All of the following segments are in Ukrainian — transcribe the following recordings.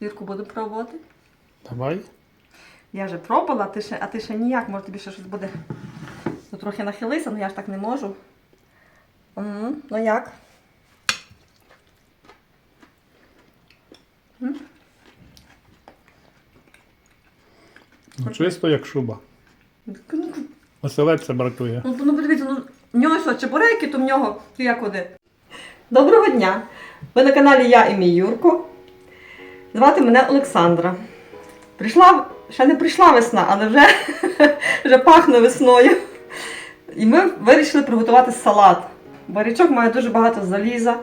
Юрку, буду пробувати. Давай. Я вже пробувала, а ти ще, а ти ще ніяк, може тобі ще щось буде. Ну, трохи нахилися, але я ж так не можу. Угу. Ну як? Ну, чисто як шуба. Ну, Оселедця бракує. Ну, ну подивіться, ну в нього що, чебуреки, то в нього то як куди. Доброго дня! Ви на каналі Я і мій Юрко. Звати мене Олександра. Прийшла, ще не прийшла весна, але вже, вже пахне весною. І ми вирішили приготувати салат. Барячок має дуже багато заліза.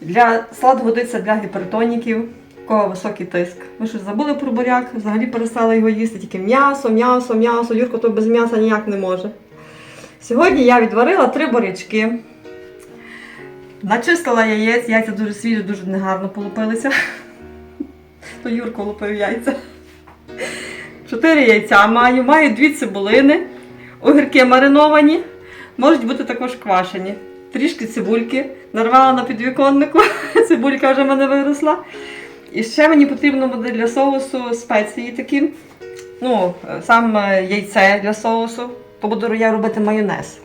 Для салат годиться для гіпертоніків, у кого високий тиск. Ми щось забули про буряк, взагалі перестали його їсти, тільки м'ясо, м'ясо, м'ясо. Юрко то без м'яса ніяк не може. Сьогодні я відварила три бурячки. Начистила яєць, яйця дуже свіжі, дуже негарно полупилися. То Юрко лупив яйця. Чотири яйця маю, маю дві цибулини, огірки мариновані, можуть бути також квашені. Трішки цибульки нарвала на підвіконнику, цибулька вже в мене виросла. І ще мені потрібно буде для соусу спеції такі. Ну, сам е, яйце для соусу. То буду я робити майонез.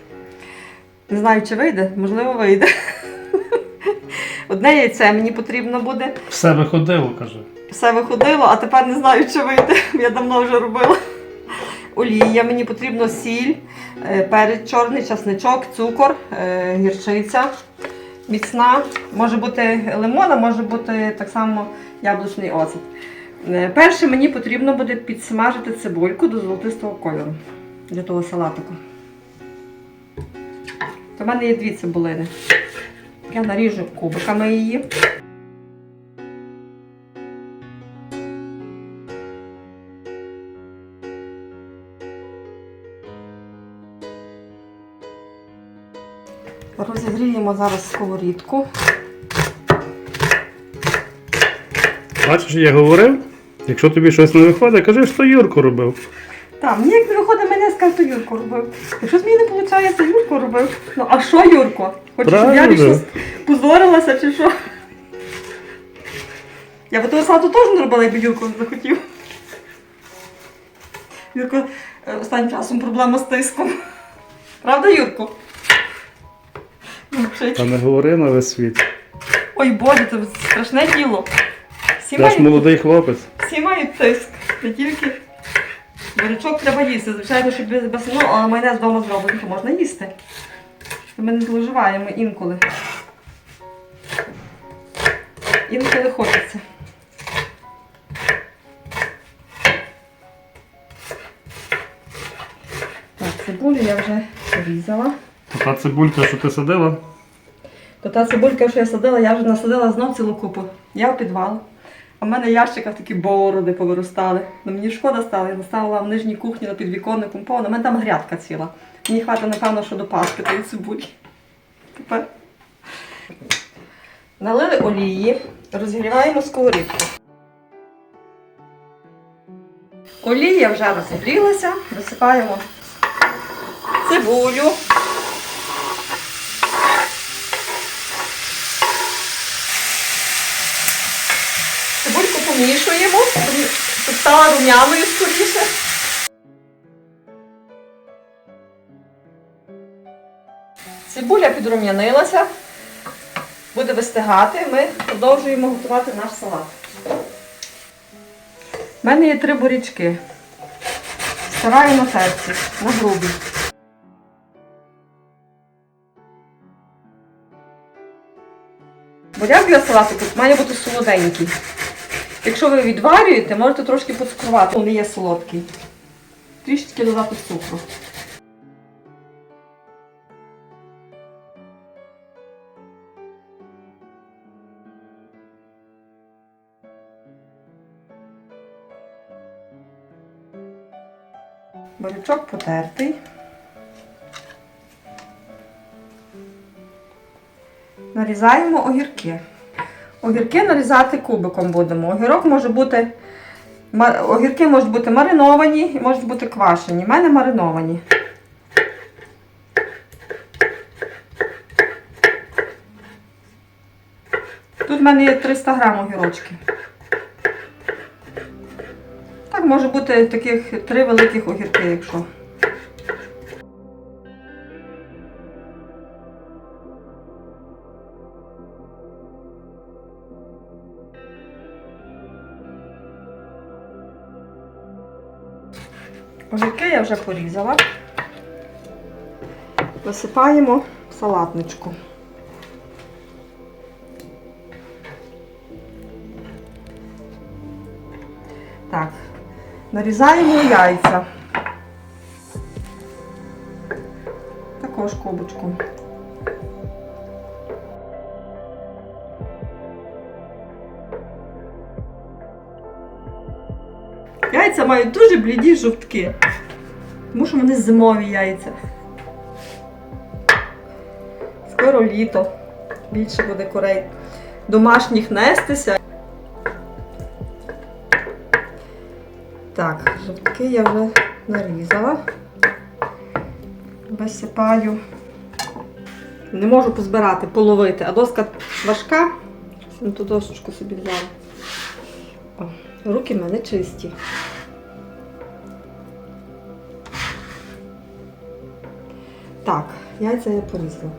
Не знаю, чи вийде, можливо, вийде. Одне яйце мені потрібно буде. Все виходило, каже. Все виходило, а тепер не знаю, чи вийде. Я давно вже робила. Олія, мені потрібно сіль, е, перець чорний, часничок, цукор, е, гірчиця міцна. Може бути лимон, а може бути так само яблучний оцет. Е, Перше мені потрібно буде підсмажити цибульку до золотистого кольору для того салатику. У мене є дві цибулини. Я наріжу кубиками її. Розігріємо зараз сковорідку. Бачиш, я говорив, якщо тобі щось не виходить, кажи, що Юрко робив. Так, мені як не виходить мене скаже, то Юрко робив. Якщо мені не виходить, то Юрко робив. Ну а що Юрко? Хочеш, щоб я Правильно. щось позорилася чи що? Я би того салату теж не робила, якби Юрко захотів. Юрко е, останнім часом проблема з тиском. Правда, Юрко? Та не говори на весь світ. Ой Боже, це страшне діло. Всі ж мають, молодий хлопець. всі мають тиск. Не тільки бурячок треба їсти. Звичайно, щоб без, без ну, а майонез вдома зроблений, то можна їсти. Ми не зловживаємо інколи. Інколи хочеться. Так, цибулю я вже порізала. Та цибулька, що ти садила, То та цибулька, що я садила, я вже насадила знов цілу купу. Я в підвал. А в мене в ящиках такі бороди повиростали. Ну мені шкода стало, я наставила в нижній кухні на підвіконником повно. У мене там грядка ціла. Мені хватить, напевно, що до паски тої цибулі. Тепер. Налили олії, розігріваємо сковорідку. Олія вже розігрілася, висипаємо цибулю. Помішуємо, щоб стала рум'яною скоріше. Цибуля підрум'янилася, буде вистигати. Ми продовжуємо готувати наш салат. У мене є три бурячки. Стираю на терці, на грубі. Буряк для салату тут має бути солоденький. Якщо ви відварюєте, можете трошки поцукрувати. Не є солодкий. Трішечки додати цукру. Бурячок потертий. Нарізаємо огірки. Огірки нарізати кубиком будемо. Огірок може бути. Огірки можуть бути мариновані і можуть бути квашені. У мене мариновані. Тут в мене є 300 грам огірочки. Так, може бути таких три великих огірки, якщо. Огірки я вже порізала. Висипаємо в салатничку. Так, нарізаємо яйця. Також кубочку. Мають дуже бліді жовтки. Тому що вони зимові яйця. Скоро літо. Більше буде курей домашніх нестися. Так, жовтки я вже нарізала. Висипаю. Не можу позбирати, половити, а доска важка. Ту досочку собі взяла. Руки в мене чисті. Так, яйця я порізала.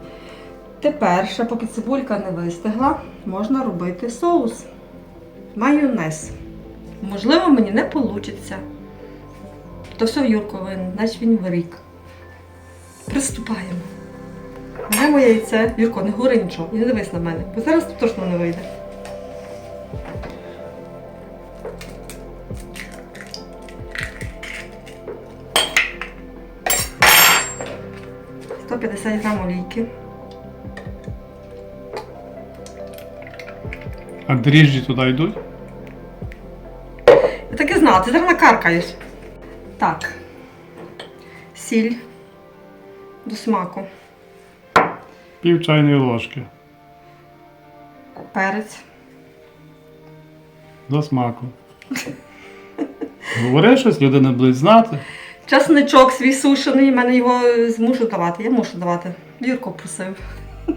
Тепер, ще поки цибулька не вистигла, можна робити соус. Майонез. Можливо, мені не вийде. То все Юрко винен, значить він вирік. Приступаємо. Беремо яйце. Юрко, не гори нічого, і не дивись на мене, бо зараз точно не вийде. Грам. А дріжджі туди йдуть? Я так і знала, ти зараз накаркаєш. Так. Сіль до смаку. Пів чайної ложки. Перець. До смаку. Говори щось, люди не будуть знати. Часничок свій сушений, в мене його змушу давати. Я мушу давати. Юрко просив.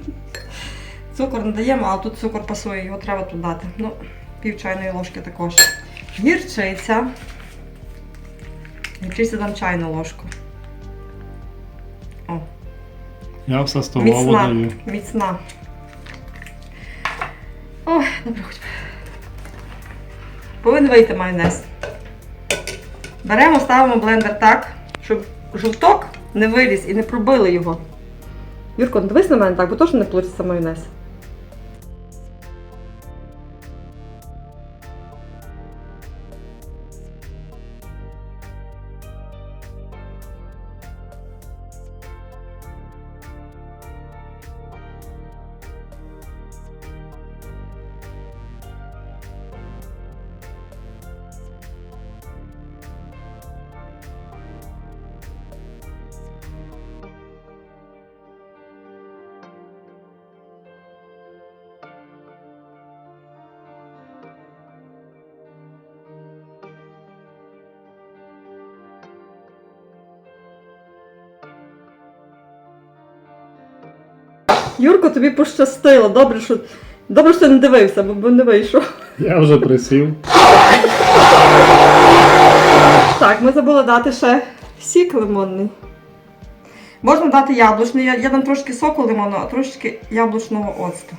Цукор не даємо, але тут цукор пасує, його треба тут дати. Ну, пів чайної ложки також. Гірчиця. Гірчиця дам чайну ложку. О, Я все столову міцна, даю. міцна. Ой, добре хоч. Повинен вийти майонез. Беремо, ставимо блендер так, щоб жовток не виліз і не пробили його. Юрко, дивись на мене так, бо точно не вийде майонез. Юрко, тобі пощастило. Добре, що, добре, що не дивився, бо не вийшов. Я вже присів. Так, ми забули дати ще сік лимонний. Можна дати яблучний. Я, я дам трошки соку лимонного, а трошки яблучного оцту.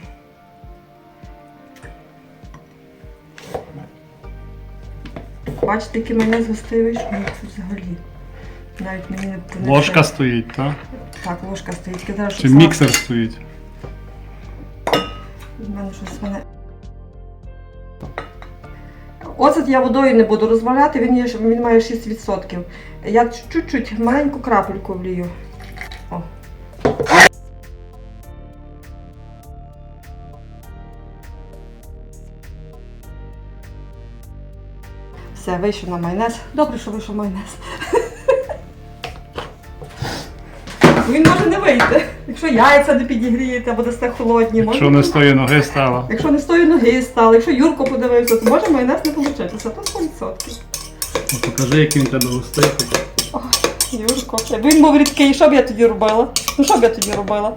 Бачите, який мене згустий вийшов? Ну, це взагалі. Навіть мені не не Ложка це. стоїть, так? Так, ложка стоїть. Щоб Чи салат- міксер стоїть? У мене щось мене. Оцет я водою не буду розваляти, він, є, він має 6%. Я чуть-чуть маленьку крапельку влію. О. Все, вийшов на майонез. Добре, що вийшов майонез. Він може не вийти. Якщо яйця не підігрієте або дасте холодні, Якщо може не з тої ноги стала. Якщо не з тої ноги стали, якщо Юрко подивився, то може майонез не получитися. То 100%. Ну, покажи, який він тебе густий. Ой, Юрко, якби він був рідкий, що б я тоді робила? Ну що б я тоді робила?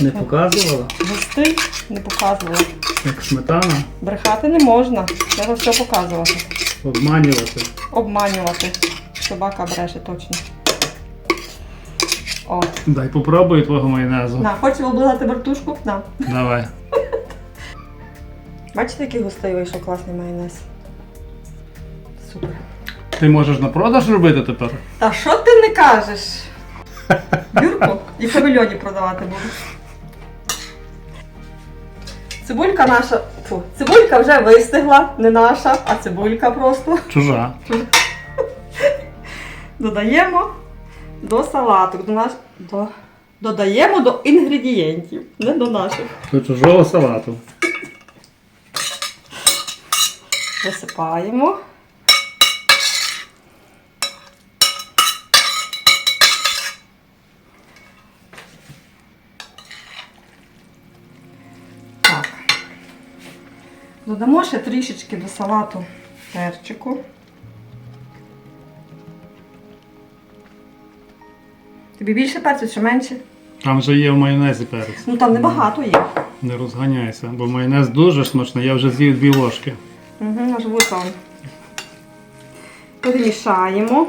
Не показувала? Густий не показувала. Як сметана. Брехати не можна. Треба все показувати. Обманювати. Обманювати. Собака бреше точно. О, Дай попробую твого майонезу. на, хочеш облизати вертушку? На. Давай. Бачите, який густий вийшов класний майонез. Супер. Ти можеш на продаж робити тепер? Та що ти не кажеш? Юрку і павільйоні продавати буду. Цибулька наша. Фу, цибулька вже вистигла, не наша, а цибулька просто. Чужа. Чужа. Додаємо до салату. До наш... до... Додаємо до інгредієнтів, не до наших. До чужого салату. Висипаємо. Так. Додамо ще трішечки до салату перчику. Тобі більше перцю чи менше? Там же є в майонезі перець. Ну там небагато є. Не розганяйся, бо майонез дуже смачний, я вже з'їв дві ложки. Угу, аж вусон. Перемішаємо.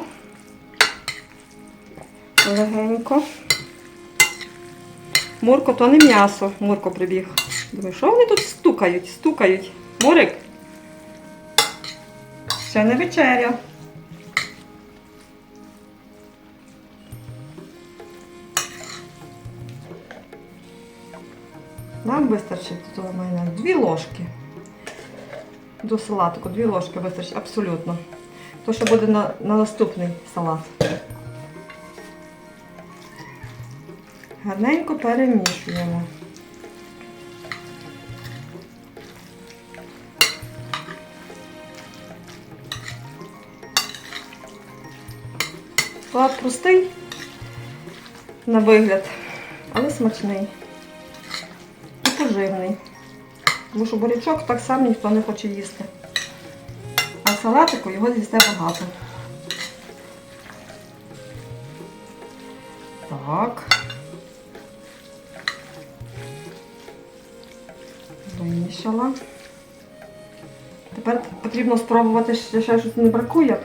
Легенько. Мурко, то не м'ясо. Мурко прибіг. Думаю, що вони тут стукають? Стукають. Мурик. Ще не вечеря. Нам вистачить того майонезу. Дві ложки. До салатику дві ложки вистачить абсолютно. То, що буде на, на наступний салат. Гарненько перемішуємо. Салат простий на вигляд, але смачний і поживний. Тому що бурячок так само ніхто не хоче їсти. А салатику його з'їсте багато. Так. Вимішала. Тепер потрібно спробувати ще щось не бракує.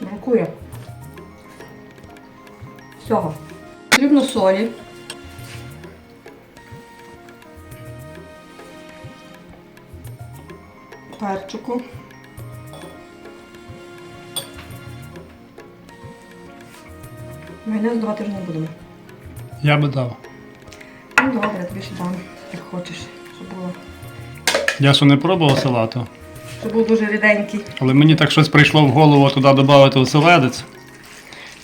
Бракує. Всього. Потрібно солі. Перчику. Майонез давати вже не будемо. Я би дав. Ну добре, тобі ще дам, як хочеш, щоб було. Я ще не пробував салату, Щоб був дуже ріденький. але мені так щось прийшло в голову туди додати оселедець.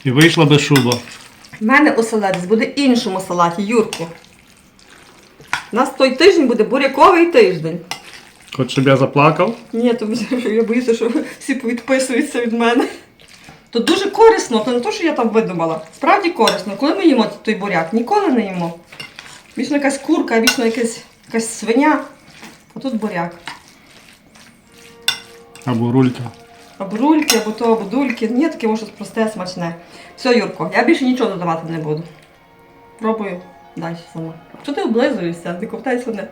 І вийшла би шуба. У мене оселедець буде іншому салаті, Юрку. У нас той тиждень буде буряковий тиждень. Хоч щоб я заплакав. Ні, то я боюся, що всі відписуються від мене. То дуже корисно, то не те, що я там видумала. Справді корисно. Коли ми їмо той буряк, ніколи не їмо. Вічно якась курка, вічно якась, якась свиня. А тут буряк. Або рулька. Або рульки, або то, або дульки. Ні, таке може просте, смачне. Все, Юрко, я більше нічого додавати не буду. Пробую далі сама. Що ти облизуєшся? Не ковтайся не.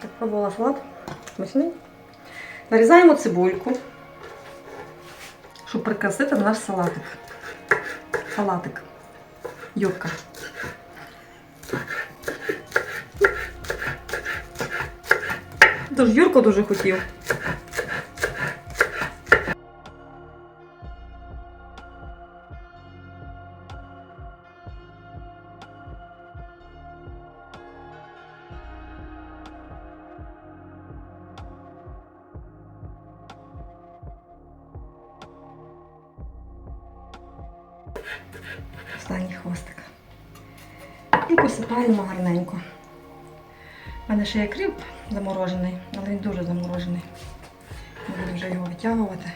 Так, пробувала салат. Смачний. Нарізаємо цибульку, щоб прикрасити наш салатик. Салатик. Юрка. Тож Юрко дуже хотів. Останній хвостик. І посипаємо гарненько. У мене ще є кріп заморожений, але він дуже заморожений. Не буду вже його витягувати.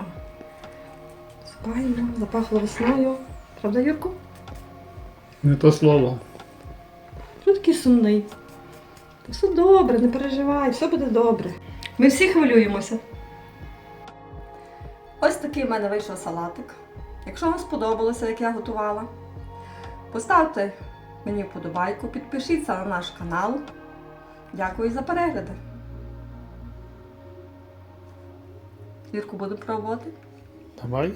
О. Посипаємо, запахло весною. Правда, Юрку? Не то слово. Що такий сумний? Все добре, не переживай, все буде добре. Ми всі хвилюємося. Ось такий в мене вийшов салатик. Якщо вам сподобалося, як я готувала, Поставте мені вподобайку, підпишіться на наш канал. Дякую за перегляди. Юрку, буду пробувати. Давай.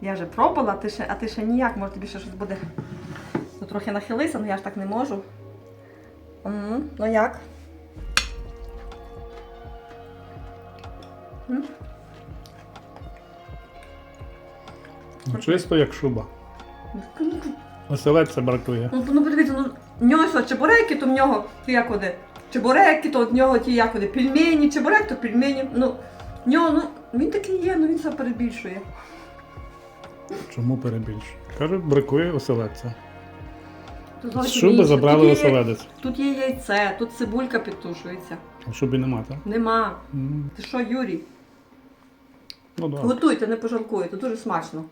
Я вже пробувала, а ти ще, а ти ще ніяк, може тобі ще щось буде. Ну, трохи нахилися, але я ж так не можу. М, Ну як? М? Ну, чисто як шуба. Ну, Оселедця бракує. Ну, ну подивіться, ну в нього що, чебуреки, то в нього ті як оде. Чебуреки, то в нього ті як оде, пельмені, чебурек, то пельмені. Ну, в нього, ну, він такий є, ну він все перебільшує. Чому перебільш? Кажуть, бракує оселедця. Тут З зовсім шуби інше. забрали тут є, оселедець. Тут є яйце, тут цибулька підтушується. А в шубі нема, так? Нема. М, Ти що, Юрій? Ну так. Готуйте, не пожалкуєте, дуже смачно.